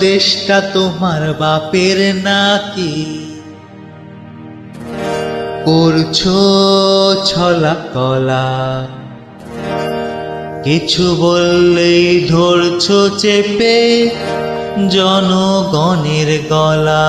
দেশটা তোমার বাপের নাকি করছ ছলা কলা। কিছু বললেই ধরছো চেপে জনগণের গলা।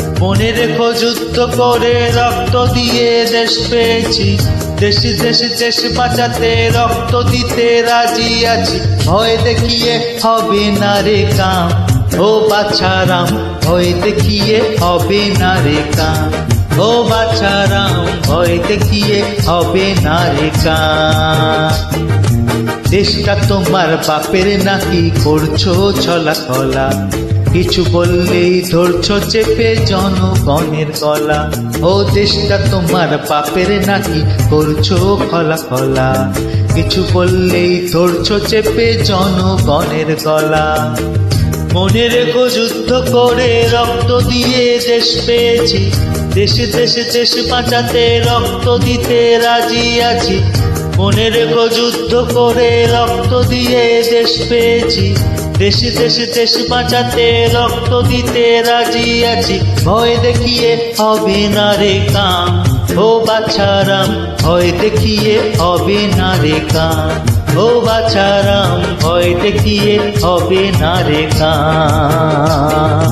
মনে রেখো যুদ্ধ করে রক্ত দিয়ে দেশ পেয়েছি। দেশে দেশে, দেশ বাঁচাতে রক্ত দিতে রাজি আছি। ভয় দেখিয়ে হবে না রে কাম। ও বাছারাম ভয় দেখিয়ে হবে না রে কাম। ও বাছারাম ভয় দেখিয়ে হবে না রে কাম। দেশটা তোমার বাপের নাকি করছ ছলা কলা কিছু বললেই ধরছো চেপে জনগণের গলা। ও দেশটা তোমার বাপের নাকি, করছ খলা খলা কিছু বললেই ধরছো চেপে জনগণের গলা। মনে রেখো যুদ্ধ করে রক্ত দিয়ে দেশ পেয়েছি। দেশে দেশে, দেশ বাঁচাতে রক্ত দিতে রাজি আছি। মনে রেখো যুদ্ধ করে রক্ত দিয়ে দেশ পেয়েছি। দেশে দেশে দেশ বাঁচাতে রক্ত দিতে রাজি আছি। ভয় দেখিয়ে হবে না রে কাম ও বাছারাম, ভয় দেখিয়ে হবে না রে কাম ও বাছারাম, ভয় দেখিয়ে হবে না রে কাম